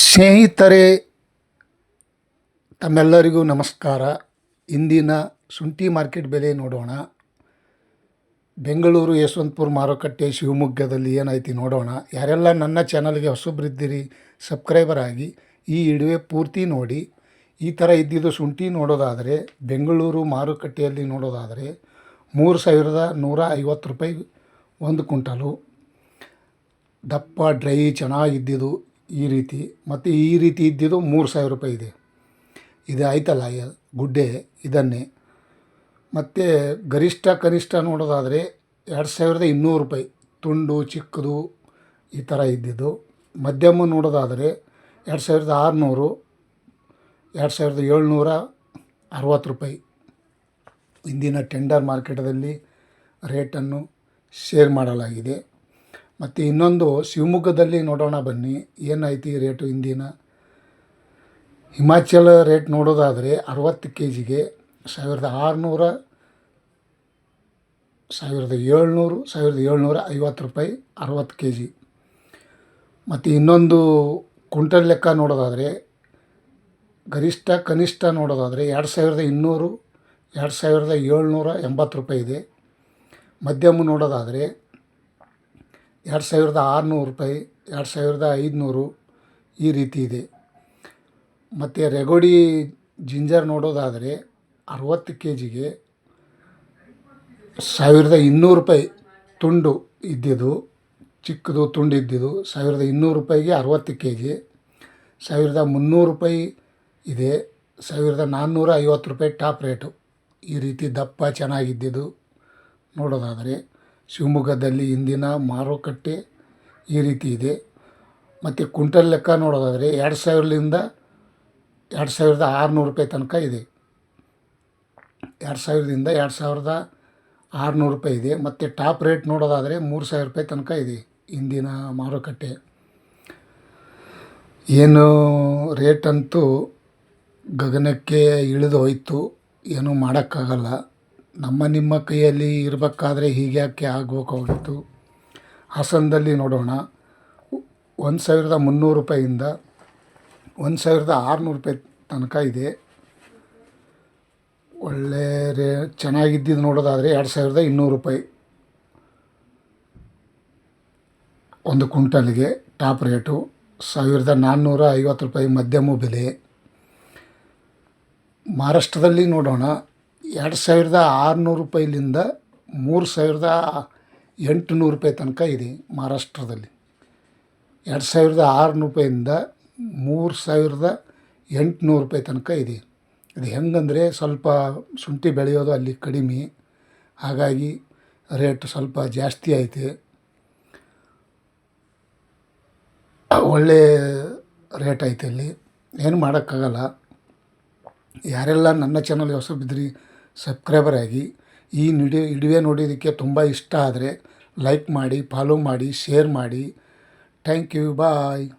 ಸ್ನೇಹಿತರೆ, ತಮ್ಮೆಲ್ಲರಿಗೂ ನಮಸ್ಕಾರ. ಇಂದಿನ ಶುಂಠಿ ಮಾರ್ಕೆಟ್ ಬೆಲೆ ನೋಡೋಣ. ಬೆಂಗಳೂರು ಯಶವಂತಪುರ ಮಾರುಕಟ್ಟೆ ಶಿವಮೊಗ್ಗದಲ್ಲಿ ಏನಾಯ್ತು ನೋಡೋಣ. ಯಾರೆಲ್ಲ ನನ್ನ ಚಾನಲ್ಗೆ ಹೊಸಬ್ರಿದ್ದೀರಿ, ಸಬ್ಸ್ಕ್ರೈಬರ್ ಆಗಿ ಈ ಇಡುವೆ ಪೂರ್ತಿ ನೋಡಿ. ಈ ಥರ ಇದ್ದಿದ್ದು ಶುಂಠಿ ನೋಡೋದಾದರೆ, ಬೆಂಗಳೂರು ಮಾರುಕಟ್ಟೆಯಲ್ಲಿ ನೋಡೋದಾದರೆ ಮೂರು ಸಾವಿರದ ನೂರ ಐವತ್ತು ರೂಪಾಯಿ ಒಂದು ಕುಂಟಲು ದಪ್ಪ, ಡ್ರೈ, ಚೆನ್ನಾಗಿದ್ದಿದ್ದು ಈ ರೀತಿ, ಮತ್ತು ಈ ರೀತಿ ಇದ್ದಿದ್ದು ಮೂರು ಸಾವಿರ ರೂಪಾಯಿ ಇದೆ. ಇದು ಆಯ್ತಲ್ಲ ಗುಡ್ಡೆ, ಇದನ್ನೇ. ಮತ್ತು ಗರಿಷ್ಠ ಕನಿಷ್ಠ ನೋಡೋದಾದರೆ ಎರಡು ಸಾವಿರದ ಇನ್ನೂರು ರೂಪಾಯಿ, ತುಂಡು, ಚಿಕ್ಕದು, ಈ ಥರ ಇದ್ದಿದ್ದು. ಮಧ್ಯಮ ನೋಡೋದಾದರೆ ಎರಡು ಸಾವಿರದ ಆರುನೂರು, ಎರಡು ಸಾವಿರದ ಏಳ್ನೂರ ಅರವತ್ತು ರೂಪಾಯಿ. ಇಂದಿನ ಟೆಂಡರ್ ಮಾರ್ಕೆಟದಲ್ಲಿ ರೇಟನ್ನು ಶೇರ್ ಮಾಡಲಾಗಿದೆ. ಮತ್ತು ಇನ್ನೊಂದು ಶಿವಮೊಗ್ಗದಲ್ಲಿ ನೋಡೋಣ ಬನ್ನಿ. ಏನೈತಿ ರೇಟು ಇಂದಿನ ಹಿಮಾಚಲ ರೇಟ್ ನೋಡೋದಾದರೆ ಅರವತ್ತು ಕೆ ಜಿಗೆ ಸಾವಿರದ ಆರುನೂರ, ಸಾವಿರದ ಏಳ್ನೂರು, ಸಾವಿರದ ಏಳ್ನೂರ ಐವತ್ತು ರೂಪಾಯಿ ಅರವತ್ತು ಕೆ ಜಿ ಮತ್ತು ಇನ್ನೊಂದು ಕುಂಟಲ್ ಲೆಕ್ಕ ನೋಡೋದಾದರೆ ಗರಿಷ್ಠ ಕನಿಷ್ಠ ನೋಡೋದಾದರೆ ಎರಡು ಸಾವಿರದ ಇನ್ನೂರು, ಎರಡು ಸಾವಿರದ ಏಳ್ನೂರ ಎಂಬತ್ತು ರೂಪಾಯಿ ಇದೆ. ಮಧ್ಯಮ ನೋಡೋದಾದರೆ ಎರಡು ಸಾವಿರದ ಆರುನೂರು ರೂಪಾಯಿ, ಎರಡು ಸಾವಿರದ ಐದುನೂರು ಈ ರೀತಿ ಇದೆ. ಮತ್ತು ರೆಗೋಡಿ ಜಿಂಜರ್ ನೋಡೋದಾದರೆ ಅರವತ್ತು ಕೆ ಜಿಗೆ ಸಾವಿರದ ಇನ್ನೂರು ರೂಪಾಯಿ ತುಂಡು ಇದ್ದಿದ್ದು, ಚಿಕ್ಕದು ತುಂಡು ಇದ್ದಿದ್ದು ಸಾವಿರದ ಇನ್ನೂರು ರೂಪಾಯಿಗೆ ಅರವತ್ತು ಕೆ ಜಿ ಸಾವಿರದ ಮುನ್ನೂರು ರೂಪಾಯಿ ಇದೆ, ಸಾವಿರದ ನಾನ್ನೂರ ಐವತ್ತು ರೂಪಾಯಿ ಟಾಪ್ ರೇಟು. ಈ ರೀತಿ ದಪ್ಪ ಚೆನ್ನಾಗಿದ್ದಿದ್ದು ನೋಡೋದಾದರೆ ಶಿವಮೊಗ್ಗದಲ್ಲಿ ಇಂದಿನ ಮಾರುಕಟ್ಟೆ ಈ ರೀತಿ ಇದೆ. ಮತ್ತು ಕುಂಟಲ್ ಲೆಕ್ಕ ನೋಡೋದಾದರೆ ಎರಡು ಸಾವಿರದಿಂದ ಎರಡು ಸಾವಿರದ ಆರುನೂರು ರೂಪಾಯಿ ತನಕ ಇದೆ. ಎರಡು ಸಾವಿರದಿಂದ ಎರಡು ಸಾವಿರದ ಆರುನೂರು ರೂಪಾಯಿ ಇದೆ. ಮತ್ತು ಟಾಪ್ ರೇಟ್ ನೋಡೋದಾದರೆ ಮೂರು ಸಾವಿರ ರೂಪಾಯಿ ತನಕ ಇದೆ ಇಂದಿನ ಮಾರುಕಟ್ಟೆ. ಏನು ರೇಟ್ ಅಂತೂ ಗಗನಕ್ಕೆ ಇಳಿದು ಹೋಯಿತು. ಏನೂ ಮಾಡೋಕ್ಕಾಗಲ್ಲ. ನಮ್ಮ ನಿಮ್ಮ ಕೈಯಲ್ಲಿ ಇರಬೇಕಾದ್ರೆ ಹೀಗ್ಯಾಕೆ ಆಗಬೇಕಾಗಿತ್ತು ಹಾಸನದಲ್ಲಿ ನೋಡೋಣ. ಒಂದು ಸಾವಿರದ ಮುನ್ನೂರು ರೂಪಾಯಿಂದ ಒಂದು ಸಾವಿರದ ಆರುನೂರು ರೂಪಾಯಿ ತನಕ ಇದೆ. ಒಳ್ಳೆ ರೇ ಚೆನ್ನಾಗಿದ್ದಿದ್ದು ನೋಡೋದಾದರೆ ಎರಡು ಸಾವಿರದ ಇನ್ನೂರು ರೂಪಾಯಿ. ಒಂದು ಕುಂಟಲ್ಗೆ ಟಾಪ್ ರೇಟು ಸಾವಿರದ ನಾನ್ನೂರ ಐವತ್ತು ರೂಪಾಯಿ ಮಧ್ಯಮ ಬೆಲೆ. ಮಹಾರಾಷ್ಟ್ರದಲ್ಲಿ ನೋಡೋಣ. ಎರಡು ಸಾವಿರದ ಆರುನೂರು ರೂಪಾಯಿಲಿಂದ ಮೂರು ಸಾವಿರದ ಎಂಟುನೂರು ರೂಪಾಯಿ ತನಕ ಇದೆ ಮಹಾರಾಷ್ಟ್ರದಲ್ಲಿ. ಎರಡು ಸಾವಿರದ ಆರುನೂರು ರೂಪಾಯಿಂದ ಮೂರು ಸಾವಿರದ ಎಂಟುನೂರು ರೂಪಾಯಿ ತನಕ ಇದೆ. ಇದು ಹೆಂಗಂದರೆ ಸ್ವಲ್ಪ ಶುಂಠಿ ಬೆಳೆಯೋದು ಅಲ್ಲಿ ಕಡಿಮೆ. ಹಾಗಾಗಿ ರೇಟ್ ಸ್ವಲ್ಪ ಜಾಸ್ತಿ ಐತೆ ಒಳ್ಳೆ ರೇಟ್ ಐತೆ ಅಲ್ಲಿ. ಏನು ಮಾಡೋಕ್ಕಾಗಲ್ಲ. ಯಾರೆಲ್ಲ ನನ್ನ ಚಾನಲ್ ಹೊಸಬಿದ್ರಿ ಸಬ್ಸ್ಕ್ರೈಬರ್ ಆಗಿ ಈ ನಿಡಿ ಇಡುವೆ ನೋಡೋದಕ್ಕೆ ತುಂಬ ಇಷ್ಟ ಆದರೆ ಲೈಕ್ ಮಾಡಿ, ಫಾಲೋ ಮಾಡಿ, ಶೇರ್ ಮಾಡಿ. Thank you, bye.